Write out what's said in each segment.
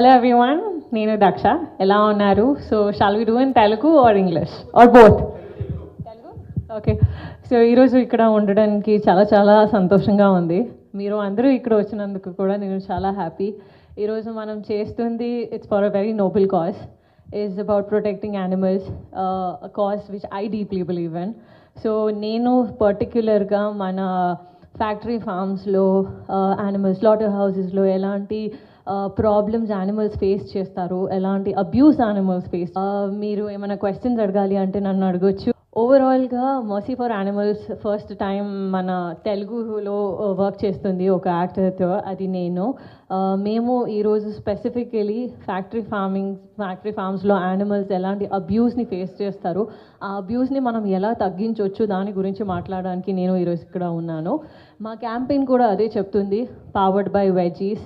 Hello everyone నేను దక్ష. ఎలా ఉన్నారు? So shall we do in Telugu or English or both Telugu okay so ఈరోజు ఇక్కడ ఉండడానికి చాలా చాలా సంతోషంగా ఉంది. మీరు అందరూ ఇక్కడ వచ్చినందుకు కూడా నేను చాలా హ్యాపీ ఈరోజు మనం చేస్తుంది it's for a very noble cause is about protecting animals cause which I deeply believe in so నేను పర్టిక్యులర్గా మన ఫ్యాక్టరీ ఫార్మ్స్లో యానిమల్స్ లాటర్ హౌసెస్లో ఎలాంటి ప్రాబ్లమ్స్ యానిమల్స్ ఫేస్ చేస్తారు ఎలాంటి అబ్యూస్ యానిమల్స్ ఫేస్ మీరు ఏమైనా క్వశ్చన్స్ అడగాలి అంటే నన్ను అడగొచ్చు. ఓవరాల్గా mercy for animals first time మన తెలుగులో వర్క్ చేస్తుంది ఒక యాక్టర్తో అది నేను. మేము ఈరోజు స్పెసిఫికలీ ఫ్యాక్టరీ ఫార్మింగ్ ఫ్యాక్టరీ ఫార్మ్స్లో యానిమల్స్ ఎలాంటి అబ్యూస్ని ఫేస్ చేస్తారు? ఆ అబ్యూస్ని మనం ఎలా తగ్గించవచ్చు దాని గురించి మాట్లాడడానికి నేను ఈరోజు ఇక్కడ ఉన్నాను. మా క్యాంపెయిన్ కూడా అదే చెప్తుంది. పవర్డ్ బై వెజీస్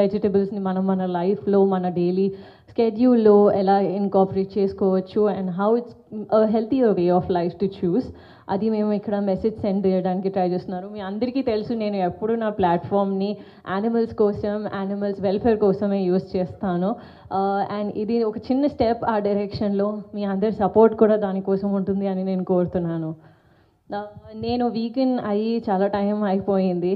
వెజిటబుల్స్ని మనం మన లైఫ్లో మన డైలీ స్కెడ్యూల్లో ఎలా ఇన్కాపరేట్ చేసుకోవచ్చు? And how it's healthy way of life to choose? అది మేము ఇక్కడ మెసేజ్ సెండ్ చేయడానికి ట్రై చేస్తున్నారు. మీ అందరికీ తెలుసు నేను ఎప్పుడు నా ప్లాట్ఫామ్ని యానిమల్స్ కోసం యానిమల్స్ వెల్ఫేర్ కోసమే యూస్ చేస్తాను. అండ్ ఇది ఒక చిన్న స్టెప్ ఆ డైరెక్షన్లో మీ అందరి సపోర్ట్ కూడా దానికోసం ఉంటుంది అని నేను కోరుతున్నాను. నేను వీకెండ్ అయ్యి చాలా టైం అయిపోయింది.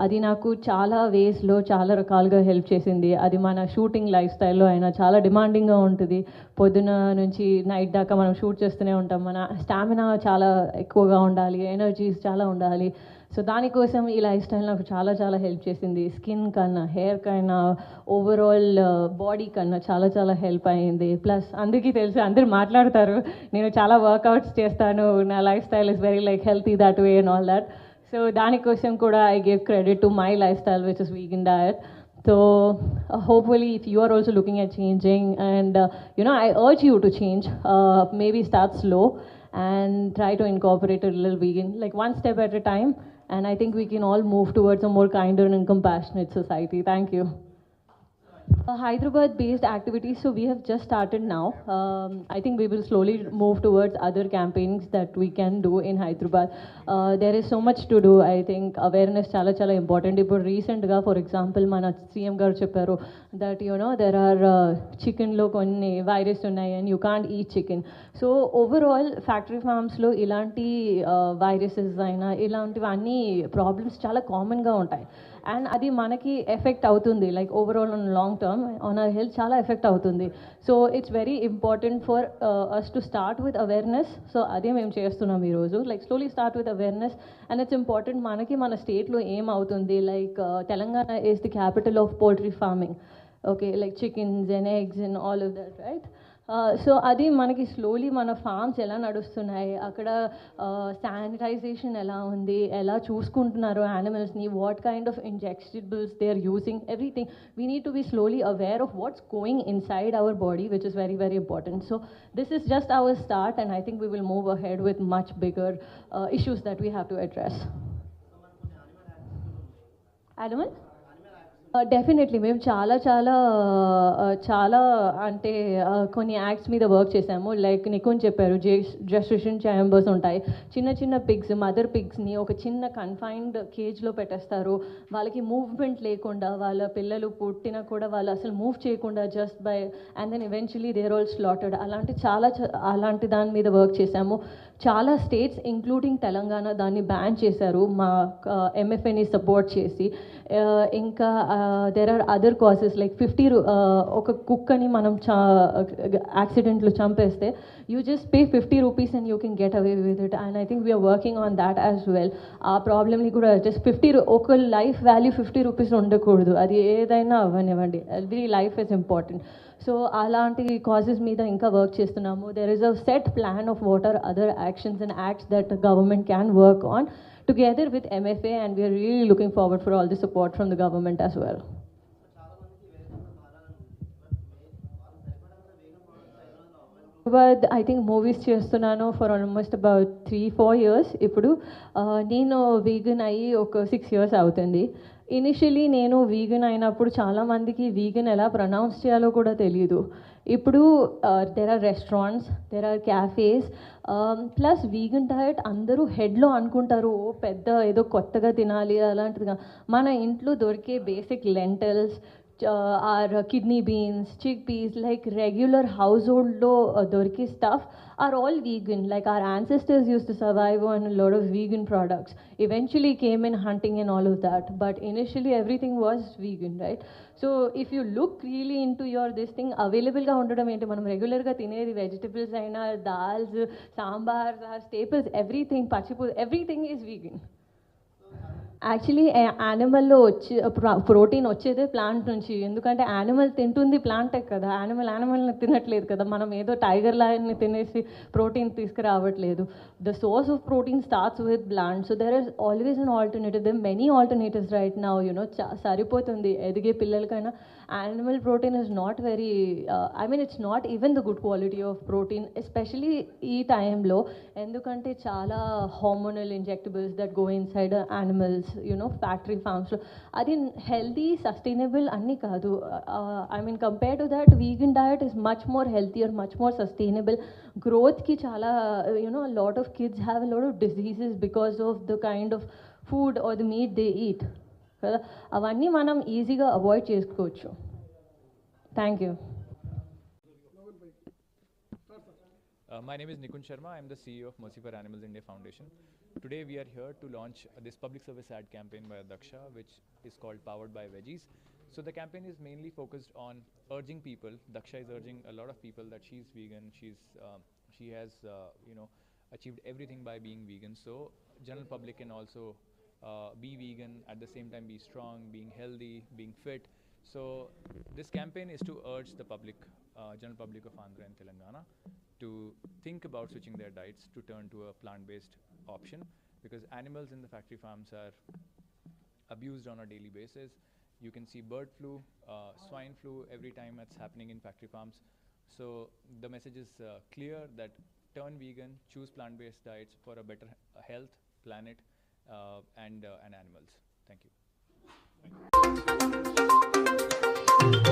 అది నాకు చాలా వేస్లో చాలా రకాలుగా హెల్ప్ చేసింది. అది మన షూటింగ్ లైఫ్ స్టైల్లో అయినా చాలా డిమాండింగ్గా ఉంటుంది. పొద్దున నుంచి నైట్ దాకా మనం షూట్ చేస్తూనే ఉంటాం. మన స్టామినా చాలా ఎక్కువగా ఉండాలి. ఎనర్జీస్ చాలా ఉండాలి. సో దానికోసం ఈ లైఫ్ స్టైల్ నాకు చాలా చాలా హెల్ప్ చేసింది. స్కిన్ కన్నా హెయిర్ కన్నా ఓవరాల్ బాడీ uh, కన్నా చాలా చాలా హెల్ప్ అయింది. ప్లస్ అందరికీ తెలుసు అందరు మాట్లాడతారు. నేను చాలా వర్కౌట్స్ చేస్తాను. నా lifestyle is very like healthy that way and all that so దానికోసం కూడా I give credit to my lifestyle which is vegan diet So uh, hopefully, if you are also looking at changing, and uh, you know, I urge you to change. Uh, maybe start slow and try to incorporate a little vegan, like one step at a time. And I think we can all move towards a more kinder and compassionate society. Thank you. Uh, Hyderabad based activities, so we have just started now. Um, I think we will slowly move towards other campaigns that we can do in Hyderabad. Uh, there is so much to do. I think awareness చాలా చాలా important ఇప్పుడు రీసెంట్గా for example మన CM గారు చెప్పారు that you know there are చికెన్లో కొన్ని virus ఉన్నాయి and you can't eat chicken so overall factory ఫార్మ్స్లో ఇలాంటి వైరసెస్ అయినా ఇలాంటివన్నీ ప్రాబ్లమ్స్ చాలా కామన్గా ఉంటాయి అండ్ అది మనకి ఎఫెక్ట్ అవుతుంది like overall on long term on our health చాలా ఎఫెక్ట్ అవుతుంది. So it's very important for us to start with awareness so అదే మేము చేస్తున్నాం ఈరోజు. Like slowly start with awareness and it's important మనకి మన స్టేట్లో ఏం అవుతుంది? Like Telangana is the capital of poultry farming okay like chickens and eggs and all of that right so అది మనకి స్లోలీ మన ఫార్మ్స్ ఎలా నడుస్తున్నాయి అక్కడ శానిటైజేషన్ ఎలా ఉంది ఎలా చూసుకుంటున్నారు యానిమల్స్ని what kind of injectables they are using everything we need to be slowly aware of what's going inside our body which is very very important so this is just our start and I think we will move ahead with much bigger issues that we have to address animal Uh, definitely మేము చాలా చాలా uh, చాలా అంటే uh, కొన్ని acts మీద work చేసాము like నికున్ చెప్పారు జస్టిషన్ chambers ఉంటాయి. చిన్న చిన్న పిగ్స్ మదర్ పిగ్స్ని ఒక చిన్న కన్ఫైన్డ్ కేజ్లో పెట్టేస్తారు. వాళ్ళకి మూవ్మెంట్ లేకుండా వాళ్ళ పిల్లలు పుట్టినా కూడా వాళ్ళు అసలు మూవ్ చేయకుండా just by and then eventually they're all slaughtered అలాంటి చాలా అలాంటి దాని మీద వర్క్ చేశాము. చాలా స్టేట్స్ ఇంక్లూడింగ్ తెలంగాణ దాన్ని బ్యాన్ చేశారు. మా ఎంఎఫ్ఎని సపోర్ట్ చేసి. ఇంకా there are other cases like fifty ఒక కుక్కని మనం చా యాక్సిడెంట్లో చంపేస్తే you just pay fifty rupees and you can get away with it and I think we are working on that as well ఆ ప్రాబ్లమ్ని కూడా జస్ట్ ఫిఫ్టీ ఒక లైఫ్ వాల్యూ ఫిఫ్టీ రూపీస్ ఉండకూడదు. అది ఏదైనా అవ్వనివ్వండి. Every life is important so అలాంటి causes మీద ఇంకా వర్క్ చేస్తున్నాము there is a set plan of what are other actions and acts that government can work on together with MFA, and we are really looking forward for all the support from the government as well. I think movies చేస్తున్నాను for almost about three four years ఇప్పుడు నేను vegan అయ్యి ఒక six years అవుతుంది. Initially నేను vegan అయినప్పుడు చాలామందికి vegan ఎలా ప్రొనౌన్స్ చేయాలో కూడా తెలియదు ఇప్పుడు there are restaurants there are cafes plus vegan diet అందరూ హెడ్లో అనుకుంటారు ఓ పెద్ద ఏదో కొత్తగా తినాలి అలాంటిదిగా. మన ఇంట్లో దొరికే basic lentils our kidney beans, chickpeas, like regular household uh, dorky stuff are all vegan. Like our ancestors used to survive on a lot of vegan products. Eventually came in hunting and all of that, but initially everything was vegan, right? So if you look really into your this thing అవైలబుల్గా ఉండడం ఏంటి మనం రెగ్యులర్గా తినేది vegetables అయినా dals sambar staples everything పచ్చిపూ everything is vegan Actually యానిమల్లో వచ్చి protein వచ్చేదే plant నుంచి. ఎందుకంటే యానిమల్ తింటుంది ప్లాంటే కదా. యానిమల్ యానిమల్ని తినట్లేదు కదా. మనం ఏదో టైగర్ లాయన్ని తినేసి protein తీసుకురావట్లేదు. The source of protein starts with plant so there is always an alternative there many alternatives right నా యూనో సరిపోతుంది. ఎదిగే పిల్లలకైనా animal protein is not very I mean it's not even the good quality of protein especially ఈ టైంలో ఎందుకంటే చాలా hormonal injectables that go inside animals you know factory ఫార్మ్స్లో అది healthy sustainable అన్నీ కాదు. I mean compare to that vegan diet is much more healthier much more sustainable గ్రోత్కి చాలా you know lot of kids have lot of diseases because of the kind of food or the meat they eat కదా? అవన్నీ మనం ఈజీగా avoid చేసుకోవచ్చు. Thank you Uh, my name is Nikun Sharma. I'm the CEO of Mercy for Animals India Foundation. Today we are here to launch uh, this public service ad campaign by Daksha, which is called Powered by Veggies. So the campaign is mainly focused on urging people. Daksha is urging a lot of people that she's vegan. She's um, she has uh, you know achieved everything by being vegan. So general public can also uh, be vegan at the same time be strong, being healthy, being fit. So this campaign is to urge the public, uh, general public of Andhra and Telangana, to think about switching their diets to turn to a plant-based option because animals in the factory farms are abused on a daily basis. You can see bird flu, uh, swine flu every time it's happening in factory farms. So the message is uh, clear that turn vegan, choose plant-based diets for a better health, planet, uh, and uh, and animals. Thank you.